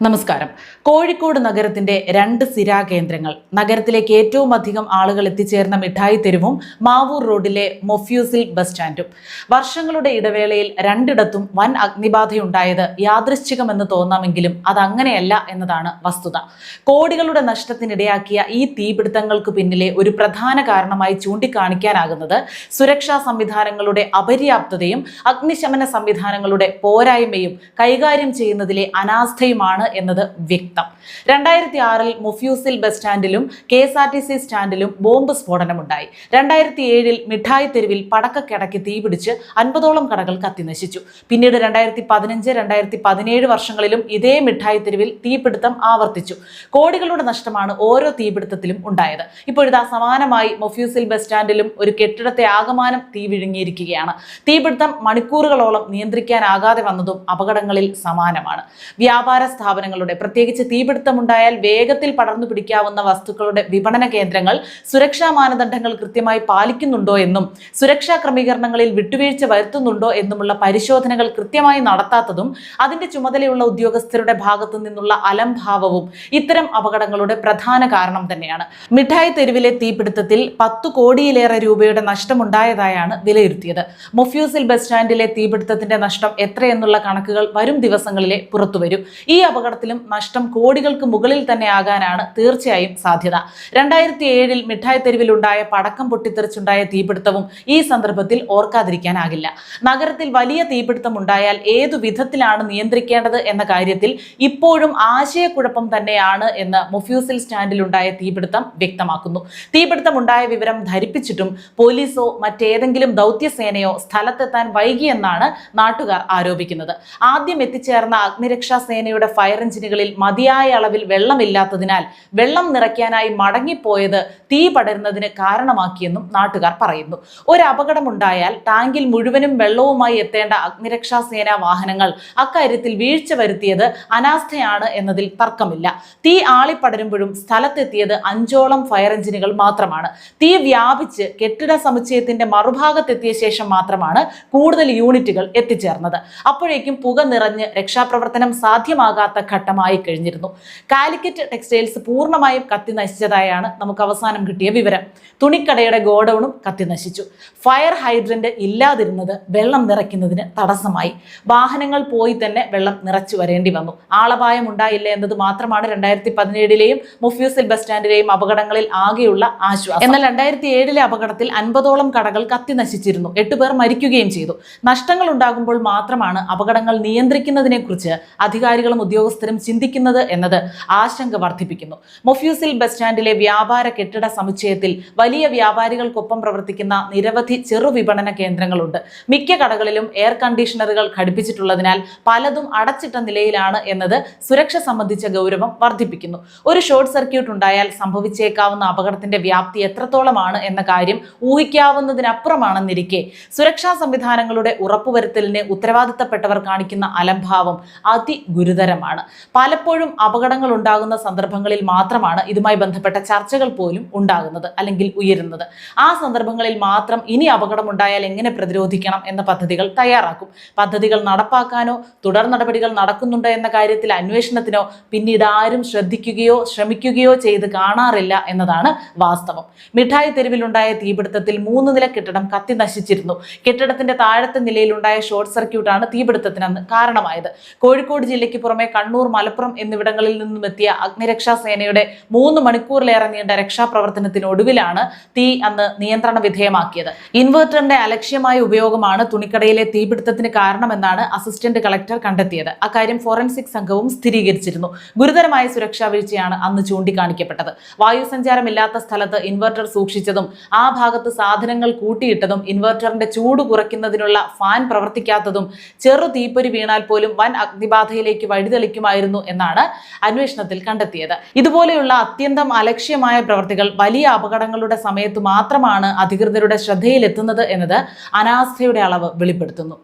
നമസ്കാരം. കോഴിക്കോട് നഗരത്തിന്റെ രണ്ട് സിരാ കേന്ദ്രങ്ങൾ നഗരത്തിലേക്ക് ഏറ്റവും അധികം ആളുകൾ എത്തിച്ചേർന്ന മിഠായി തെരുവും മാവൂർ റോഡിലെ മൊഫ്യൂസിൽ ബസ് സ്റ്റാൻഡും. വർഷങ്ങളുടെ ഇടവേളയിൽ രണ്ടിടത്തും വൻ അഗ്നിബാധയുണ്ടായത് യാദൃശ്ചികമെന്ന് തോന്നാമെങ്കിലും അതങ്ങനെയല്ല എന്നതാണ് വസ്തുത. കോടികളുടെ നഷ്ടത്തിനിടയാക്കിയ ഈ തീപിടുത്തങ്ങൾക്ക് പിന്നിലെ ഒരു പ്രധാന കാരണമായി ചൂണ്ടിക്കാണിക്കാനാകുന്നത് സുരക്ഷാ സംവിധാനങ്ങളുടെ അപര്യാപ്തതയും അഗ്നിശമന സംവിധാനങ്ങളുടെ പോരായ്മയും കൈകാര്യം ചെയ്യുന്നതിലെ അനാസ്ഥയുമാണ് എന്നത് വ്യക്തം. രണ്ടായിരത്തി ആറിൽ മുഫ്യൂസിൽ bus സ്റ്റാൻഡിലും K S R T C സ്റ്റാൻഡിലും bomb സ്ഫോടനമുണ്ടായി. രണ്ടായിരത്തി ഏഴിൽ മിഠായി തെരുവിൽ പടക്കക്കിടയ്ക്ക് തീപിടിച്ച് അൻപതോളം കടകൾ കത്തിനശിച്ചു പിന്നീട് രണ്ടായിരത്തി പതിനഞ്ച് രണ്ടായിരത്തി പതിനേഴ് വർഷങ്ങളിലും ഇതേ മിഠായി തെരുവിൽ തീപിടുത്തം ആവർത്തിച്ചു. കോടികളുടെ നഷ്ടമാണ് ഓരോ തീപിടുത്തത്തിലും ഉണ്ടായത്. ഇപ്പോഴിതാ സമാനമായി മൊഫ്യൂസിൽ ബസ് സ്റ്റാൻഡിലും ഒരു കെട്ടിടത്തെ ആകമാനം തീ വിഴുങ്ങിയിരിക്കുകയാണ്. തീപിടുത്തം മണിക്കൂറുകളോളം നിയന്ത്രിക്കാനാകാതെ വന്നതും അപകടങ്ങളിൽ സമാനമാണ്. വ്യാപാര സ്ഥാപനങ്ങളുടെ പ്രത്യേകിച്ച് തീപിടുത്തമുണ്ടായാൽ വേഗത്തിൽ പടർന്നു പിടിക്കാവുന്ന വസ്തുക്കളുടെ വിപണന കേന്ദ്രങ്ങൾ സുരക്ഷാ മാനദണ്ഡങ്ങൾ കൃത്യമായി പാലിക്കുന്നുണ്ടോ എന്നും സുരക്ഷാ ക്രമീകരണങ്ങളിൽ വിട്ടുവീഴ്ച വരുത്തുന്നുണ്ടോ എന്നുമുള്ള പരിശോധനകൾ കൃത്യമായി നടത്താത്തതും അതിന്റെ ചുമതലയുള്ള ഉദ്യോഗസ്ഥരുടെ ഭാഗത്തു നിന്നുള്ള അലംഭാവവും ഇത്തരം അപകടങ്ങളുടെ പ്രധാന കാരണം തന്നെയാണ്. മിഠായി തെരുവിലെ തീപിടുത്തത്തിൽ പത്തു കോടിയിലേറെ രൂപയുടെ നഷ്ടമുണ്ടായതായാണ് വിലയിരുത്തിയത്. മൊഫ്യൂസിൽ ബസ് സ്റ്റാൻഡിലെ തീപിടുത്തത്തിന്റെ നഷ്ടം എത്രയെന്നുള്ള കണക്കുകൾ വരും ദിവസങ്ങളിലെ പുറത്തുവരും. ഈ അപകടത്തിലും നഷ്ടം കോടികൾക്ക് മുകളിൽ തന്നെ ആകാനാണ് തീർച്ചയായും സാധ്യത. രണ്ടായിരത്തി ഏഴിൽ മിഠായി തെരുവിലുണ്ടായ പടക്കം പൊട്ടിത്തെറിച്ചുണ്ടായ തീപിടുത്തവും ഈ സന്ദർഭത്തിൽ ഓർക്കാതിരിക്കാനാകില്ല. നഗരത്തിൽ വലിയ തീപിടുത്തം ഉണ്ടായാൽ ഏതു വിധത്തിലാണ് നിയന്ത്രിക്കേണ്ടത് എന്ന കാര്യത്തിൽ ഇപ്പോഴും ആശയക്കുഴപ്പം തന്നെയാണ് എന്ന് മൊഫ്യൂസിൽ സ്റ്റാൻഡിലുണ്ടായ തീപിടുത്തം വ്യക്തമാക്കുന്നു. തീപിടുത്തമുണ്ടായ വിവരം ധരിപ്പിച്ചിട്ടും പോലീസോ മറ്റേതെങ്കിലും ദൗത്യസേനയോ സ്ഥലത്തെത്താൻ വൈകിയെന്നാണ് നാട്ടുകാർ ആരോപിക്കുന്നത്. ആദ്യം എത്തിച്ചേർന്ന അഗ്നിരക്ഷാ സേനയുടെ ഫയർ എഞ്ചിനുകളിൽ മതിയായ അളവിൽ വെള്ളമില്ലാത്തതിനാൽ വെള്ളം നിറയ്ക്കാനായി മടങ്ങിപ്പോയത് തീ പടരുന്നതിന് കാരണമാക്കിയെന്നും നാട്ടുകാർ പറയുന്നു. ഒരു അപകടമുണ്ടായാൽ ടാങ്കിൽ മുഴുവനും വെള്ളവുമായി എത്തേണ്ട അഗ്നിരക്ഷാസേന വാഹനങ്ങൾ അക്കാര്യത്തിൽ വീഴ്ച വരുത്തിയത് അനാസ്ഥയാണ് എന്നതിൽ തർക്കമില്ല. തീ ആളിപ്പടരുമ്പോഴും സ്ഥലത്തെത്തിയത് അഞ്ചോളം ഫയർ എഞ്ചിനുകൾ മാത്രമാണ്. തീ വ്യാപിച്ച് കെട്ടിട സമുച്ചയത്തിന്റെ മറുഭാഗത്തെത്തിയ ശേഷം മാത്രമാണ് കൂടുതൽ യൂണിറ്റുകൾ എത്തിച്ചേർന്നത്. അപ്പോഴേക്കും പുക നിറഞ്ഞ് രക്ഷാപ്രവർത്തനം സാധ്യമാകാത്ത ഘട്ടമായി കഴിഞ്ഞിരുന്നു. കാലിക്കറ്റ് ടെക്സ്റ്റൈൽസ് പൂർണമായും കത്തി നശിച്ചതായാണ് നമുക്ക് അവസാനം കിട്ടിയ വിവരം. തുണിക്കടയുടെ ഗോഡൌണും കത്തി നശിച്ചു. ഫയർ ഹൈഡ്രന്റ് ഇല്ലാതിരുന്നത് വെള്ളം നിറയ്ക്കുന്നതിന് തടസ്സമായി. വാഹനങ്ങൾ പോയി തന്നെ വെള്ളം നിറച്ചു വരേണ്ടി വന്നു. ആളപായം ഉണ്ടായില്ല എന്നത് മാത്രമാണ് രണ്ടായിരത്തി പതിനേഴിലെയും മുഫ്യൂസിൽ ബസ് സ്റ്റാൻഡിലെയും അപകടങ്ങളിൽ ആകെയുള്ള ആശ്വാസം. എന്നാൽ രണ്ടായിരത്തി ഏഴിലെ അപകടത്തിൽ അൻപതോളം കടകൾ കത്തി നശിച്ചിരുന്നു. എട്ടുപേർ മരിക്കുകയും ചെയ്തു. നഷ്ടങ്ങൾ ഉണ്ടാകുമ്പോൾ മാത്രമാണ് അപകടങ്ങൾ നിയന്ത്രിക്കുന്നതിനെക്കുറിച്ച് അധികാരികളും ഉദ്യോഗസ്ഥരും ചിന്തിക്കുന്നത് എന്നത് ആശങ്ക വർദ്ധിപ്പിക്കുന്നു. മൊഫ്യൂസിൽ ബസ് സ്റ്റാൻഡിലെ വ്യാപാര കെട്ടിട സമുച്ചയത്തിൽ വലിയ വ്യാപാരികൾക്കൊപ്പം പ്രവർത്തിക്കുന്ന നിരവധി ചെറു വിപണന കേന്ദ്രങ്ങളുണ്ട്. മിക്ക കടകളിലും എയർ കണ്ടീഷണറുകൾ ഘടിപ്പിച്ചിട്ടുള്ളതിനാൽ പലതും അടച്ചിട്ട നിലയിലാണ് എന്നത് സുരക്ഷ സംബന്ധിച്ച ഗൗരവം വർദ്ധിപ്പിക്കുന്നു. ഒരു ഷോർട്ട് സർക്യൂട്ട് ഉണ്ടായാൽ സംഭവിച്ചേക്കാവുന്ന അപകടത്തിന്റെ വ്യാപ്തി എത്രത്തോളമാണ് എന്ന കാര്യം ഊഹിക്കാവുന്നതിനപ്പുറമാണെന്നിരിക്കെ സുരക്ഷാ സംവിധാനങ്ങളുടെ ഉറപ്പുവരുത്തലിന് ഉത്തരവാദിത്തപ്പെട്ടവർ കാണിക്കുന്ന അലംഭാവം അതിഗുരുതരമാണ്. പലപ്പോഴും അപകടങ്ങൾ ഉണ്ടാകുന്ന സന്ദർഭങ്ങളിൽ മാത്രമാണ് ഇതുമായി ബന്ധപ്പെട്ട ചർച്ചകൾ പോലും ഉണ്ടാകുന്നത് അല്ലെങ്കിൽ ഉയരുന്നത്. ആ സന്ദർഭങ്ങളിൽ മാത്രം ഇനി അപകടമുണ്ടായാൽ എങ്ങനെ പ്രതിരോധിക്കണം എന്ന പദ്ധതികൾ തയ്യാറാക്കും. പദ്ധതികൾ നടപ്പാക്കാനോ തുടർ നടപടികൾ നടക്കുന്നുണ്ടോ എന്ന കാര്യത്തിൽ അന്വേഷണത്തിനോ പിന്നീട് ആരും ശ്രദ്ധിക്കുകയോ ശ്രമിക്കുകയോ ചെയ്ത് കാണാറില്ല എന്നതാണ് വാസ്തവം. മിഠായി തെരുവിലുണ്ടായ തീപിടുത്തത്തിൽ മൂന്ന് നില കെട്ടിടം കത്തി നശിച്ചിരുന്നു. കെട്ടിടത്തിന്റെ താഴത്തെ നിലയിലുണ്ടായ ഷോർട്ട് സർക്യൂട്ടാണ് തീപിടുത്തത്തിന് അന്ന് കാരണമായത്. കോഴിക്കോട് ജില്ലയ്ക്ക് പുറമെ കണ്ണൂർ മലപ്പുറം എന്നിവിടങ്ങളിൽ നിന്നും എത്തിയ അഗ്നിരക്ഷാ സേനയുടെ മൂന്ന് മണിക്കൂറിലേറെ നീണ്ട രക്ഷാപ്രവർത്തനത്തിനൊടുവിലാണ് തീ അന്ന് നിയന്ത്രണ വിധേയമാക്കിയത്. ഇൻവേർട്ടറിന്റെ അലക്ഷ്യമായ ഉപയോഗമാണ് തുണിക്കടയിലെ തീപിടുത്തത്തിന് കാരണമെന്നാണ് അസിസ്റ്റന്റ് കളക്ടർ കണ്ടെത്തിയത്. അക്കാര്യം ഫോറൻസിക് സംഘവും സ്ഥിരീകരിച്ചിരുന്നു. ഗുരുതരമായ സുരക്ഷാ വീഴ്ചയാണ് അന്ന് ചൂണ്ടിക്കാണിക്കപ്പെട്ടത്. വായുസഞ്ചാരമില്ലാത്ത സ്ഥലത്ത് ഇൻവെർട്ടർ സൂക്ഷിച്ചതും ആ ഭാഗത്ത് സാധനങ്ങൾ കൂട്ടിയിട്ടതും ഇൻവെർട്ടറിന്റെ ചൂട് കുറയ്ക്കുന്നതിനുള്ള ഫാൻ പ്രവർത്തിക്കാത്തതും ചെറു തീപ്പൊരി വീണാൽ പോലും വൻ അഗ്നിബാധയിലേക്ക് വഴിതെളിക്കുമായിരുന്നു എന്നാണ് അന്വേഷണത്തിൽ കണ്ടെത്തിയത്. ഇതുപോലെയുള്ള അത്യന്തം അലക്ഷ്യമായ പ്രവർത്തികൾ വലിയ അപകടങ്ങളുടെ സമയത്ത് മാത്രമാണ് അധികൃതരുടെ ശ്രദ്ധയിലെത്തുന്നത് എന്നത് അനാസ്ഥയുടെ അളവ് വെളിപ്പെടുത്തുന്നു.